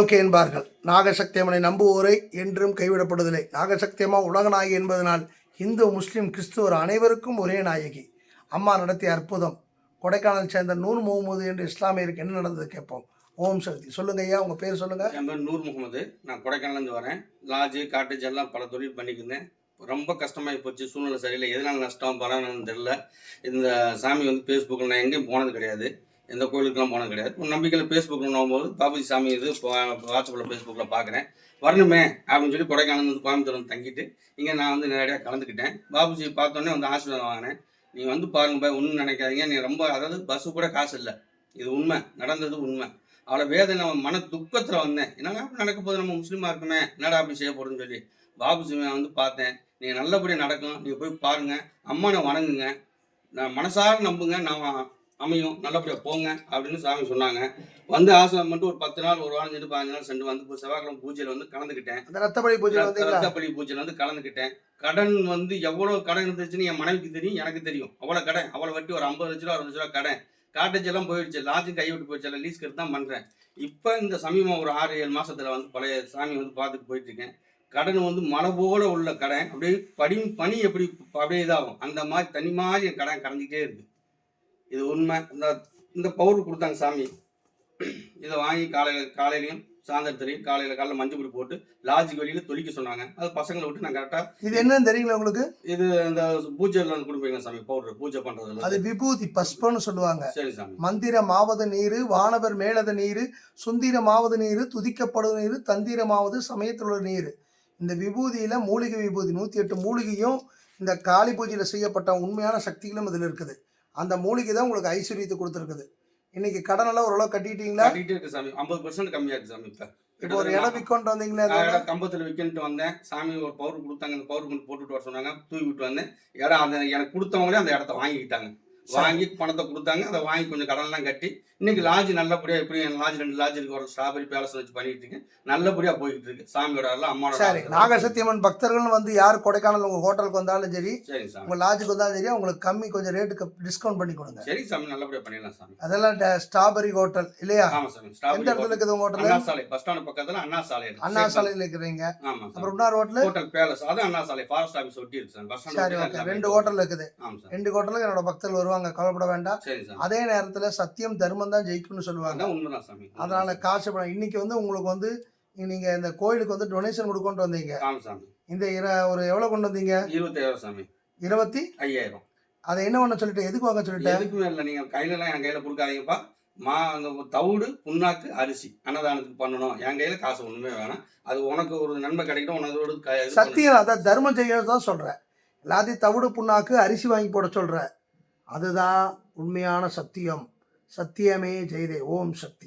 Okay என்பார்கள். நாகசக்தியம்மனை நம்புவோரை என்றும் கைவிடப்படுவதில்லை. நாகசக்தியம்மா உலகநாயகி என்பதனால் இந்து முஸ்லீம் கிறிஸ்துவர் அனைவருக்கும் ஒரே நாயகி. அம்மா நடத்திய அற்புதம். கொடைக்கானல் சேர்ந்த நூர் முகமது என்று இஸ்லாமியருக்கு என்ன நடந்தது கேட்போம். ஓம் சக்தி. சொல்லுங்க ஐயா உங்க பேர் சொல்லுங்க. என் பேர் நூர் முகமது நான் கொடைக்கானலேருந்து வரேன். லாட்ஜு காட்டேஜ் எல்லாம் பல தொழில் பண்ணிக்கிருந்தேன் ரொம்ப கஷ்டமாகி போச்சு. சூழ்நிலை சரியில்லை. எதனால நஷ்டம் பலன்னு தெரில இந்த சாமி வந்து ஃபேஸ்புக்கில் நான் எங்கேயும் போனது கிடையாது. எந்த கோயிலுக்கெல்லாம் போனது கிடையாது. ஒரு நம்பிக்கையில் ஃபேஸ்புக்கில் நோகும்போது பாபுஜி சாமி இது வாட்ஸ்அப்பில் ஃபேஸ்புக்கில் பார்க்குறேன் வரணுமே அப்படின்னு சொல்லி கொடைக்கானல் வந்து கோயம்புத்தூர் வந்து தங்கிட்டு இங்கே நான் வந்து நேரடியாக கலந்துக்கிட்டேன். பாபுஜி பார்த்தோன்னே வந்து ஆசீர்வாதம் வாங்கினேன். நீங்கள் வந்து பாருங்க பாய் ஒன்றும் நினைக்காதீங்க. நீ ரொம்ப அதாவது பஸ்ஸு கூட காசு இல்லை. இது உண்மை நடந்தது உண்மை. அவளை வேதனை மன துக்கத்தில் வந்தேன். என்னடா நடக்க போது நம்ம முஸ்லீமாக இருக்குமே என்னடா அப்படி செய்ய போகிறதுன்னு சொல்லி பாபுஜி வந்து பார்த்தேன். நீங்கள் நல்லபடியாக நடக்கும் நீங்கள் போய் பாருங்க. அம்மானை வணங்குங்க. நான் மனசார நம்புங்க. நான் அமையும். நல்லபடியாக போங்க அப்படின்னு சாமி சொன்னாங்க. வந்து ஆசிரமம் மட்டும் ஒரு பத்து நாள் ஒரு வாரம் சென்று பதினஞ்சு நாள் சென்று வந்து செவ்வாய்க்கிழமை பூஜையில் வந்து கலந்துக்கிட்டேன். ரத்தப்படி பூஜை ரத்தப்பள்ளி பூஜையில் வந்து கலந்துக்கிட்டேன். கடன் வந்து எவ்வளோ கடன் இருந்துச்சுன்னு என் மனைவிக்கு தெரியும் எனக்கு தெரியும். அவ்வளோ கடன் அவ்வளோ வட்டி ஒரு ஐம்பது லட்ச ரூபா அறுபது லட்ச ரூபா கடன். காட்டேஜ் எல்லாம் போயிடுச்சு. லாட்ஜும் கை விட்டு போயிடுச்சு. லீஸ் கட்டு தான் பண்ணுறேன் இப்போ இந்த சமீபம் ஒரு ஆறு ஏழு மாசத்துல வந்து பழைய சாமி வந்து பார்த்துட்டு போயிட்டு இருக்கேன் கடன் வந்து மலை போல உள்ள கடன். அப்படியே படி பனி எப்படி அப்படியே இதாகும். அந்த மாதிரி தனி மாதிரி என் கடன் கரைஞ்சிக்கிட்டே இருக்கு. இது உண்மை. இந்த இந்த பவுடர் கொடுத்தாங்க சாமி. இதை வாங்கி காலையில் காலையிலையும் சாயந்தரத்துலையும் காலையில் காலையில் மஞ்சள் பொடி போட்டு லாட்ஜுக்கு வெளியில் தொளிக்க சொன்னாங்க. அது பசங்களை விட்டு நான் கரெக்டாக இது என்னன்னு தெரியல உங்களுக்கு? இது இந்த பூஜையில் வந்து கொடுப்பீங்க சாமி பவுடர் பூஜை அது பண்ணுறதுல விபூதி பஸ்பம்னு சொல்லுவாங்க. சரி சாமி. மந்திரமாவது நீரு வானவர் மேலத நீரு சுந்தீரமாவது நீரு துதிக்கப்படும் நீரு தந்திரமாவது சமயத்தில் உள்ள நீர். இந்த விபூதியில மூலிகை விபூதி நூற்றி எட்டு மூலிகையும் இந்த காளி பூஜையில் செய்யப்பட்ட உண்மையான சக்திகளும் இதில் இருக்குது. அந்த மூலிகை தான் உங்களுக்கு ஐஸ்வர்யத்தை கொடுத்துருக்குது. இன்னைக்கு கடனெல்லாம் ஓரளவு கட்டிட்டீங்களா? இருக்கு சாமி. ஐம்பது பர்சன்ட் கம்மியா இருக்கு சாமி இப்போ. இப்போ ஒரு இடம் விற்கொண்டு வந்தீங்களா? கம்பத்தில் விற்கன்ட்டு வந்தேன். சாமி ஒரு பவுடர் கொடுத்தாங்க. அந்த பவுடர் கொண்டு போட்டுட்டு வர சொன்னாங்க. தூக்கி விட்டு வந்தேன். இடம் அந்த எனக்கு கொடுத்தவங்களே அந்த இடத்த வாங்கிக்கிட்டாங்க. வாங்கி பணத்தை கொடுத்தாங்க. அதை வாங்கி கொஞ்சம் கடன்லாம் கட்டி இன்னைக்கு லாட்ஜ் நல்லபடியா எப்படி என் லாட்ஜ் ரெண்டு லாட்ஜ் இருக்கு ஒரு ஸ்ட்ராபெரி பேலஸ் வச்சு பண்ணிட்டு இருக்கேன். நல்லபடியா போய்கிட்டு இருக்கு. சாமியோட எல்லாம் அம்மாவோட சரி. நாகசத்தியம்மன் பக்தர்கள் வந்து யார் கொடைக்கானல் உங்கள் ஹோட்டலுக்கு வந்தாலும் சரி சரி சாமி. உங்கள் லாட்ஜுக்கு வந்தாலும் சரி உங்களுக்கு கம்மி கொஞ்சம் ரேட்டுக்கு டிஸ்கவுண்ட் பண்ணி கொடுங்க. சரி சாமி நல்லபடியா பண்ணிடலாம் சாமி. அதெல்லாம் ஸ்ட்ராபெரி ஹோட்டல் இல்லையா? ஆமா சாமி எந்த இடத்துல இருக்குது உங்க அண்ணா ஹோட்டல் சாலை பஸ் ஸ்டாண்ட் பக்கத்துல அண்ணா சாலை இருக்கு. அண்ணா சரி, சாலையில் இருக்கிறீங்க. ஆமா சாமி. அப்புறம் இன்னொரு ஹோட்டல் ஹோட்டல் பேலஸ் அது அண்ணா சாலை ஃபாரஸ்ட் ஆஃபீஸ் ஒட்டி இருக்கு சார் பஸ் சரி ஸ்டாண்ட் ஓகே ரெண்டு ஹோட்டல் இருக்குது. ஆமா சார் ரெண்டு ஹோட்டலுக்கு என்னோட பக்தர்கள் வருவாங்க. கவலைப்பட வேண்டாம். அதே நேரத்தில் சத்தியம் தர்மம் தான் ஜெயிக்கும்னு சொல்லுவாங்க. அதான் உண்மைதான் சாமி. அதனால காசு பணம். இன்னைக்கு வந்து உங்களுக்கு வந்து நீங்க இந்த கோயிலுக்கு வந்து டொனேஷன் கொடுக்கொண்டு வந்தீங்க. இந்த இர ஒரு எவ்வளவு கொண்டு வந்தீங்க? இருபத்தாயிரம் சாமி. இருபத்தி ஐயாயிரம். அதை என்ன பண்ண சொல்லிட்டு எதுக்கு வாங்க சொல்லிட்டேன் எதுக்குமே இல்லை. நீங்க கையில எல்லாம் என் கையில கொடுக்காதீங்கப்பா. மா அந்த தவிடு புண்ணாக்கு அரிசி அன்னதானத்துக்கு பண்ணணும். என் கையில காசு ஒண்ணுமே வேணாம். அது உனக்கு ஒரு நன்மை கிடைக்கட்டும் உனக்கு. சத்தியம் அதான் தர்மம் செய்யறது தான் சொல்றேன். எல்லாத்தையும் தவிடு புண்ணாக்கு அரிசி வாங்கி போட சொல்றேன். அதுதான் உண்மையான சத்தியம். சத்தியமே ஜெயதே ஓம் சக்தி.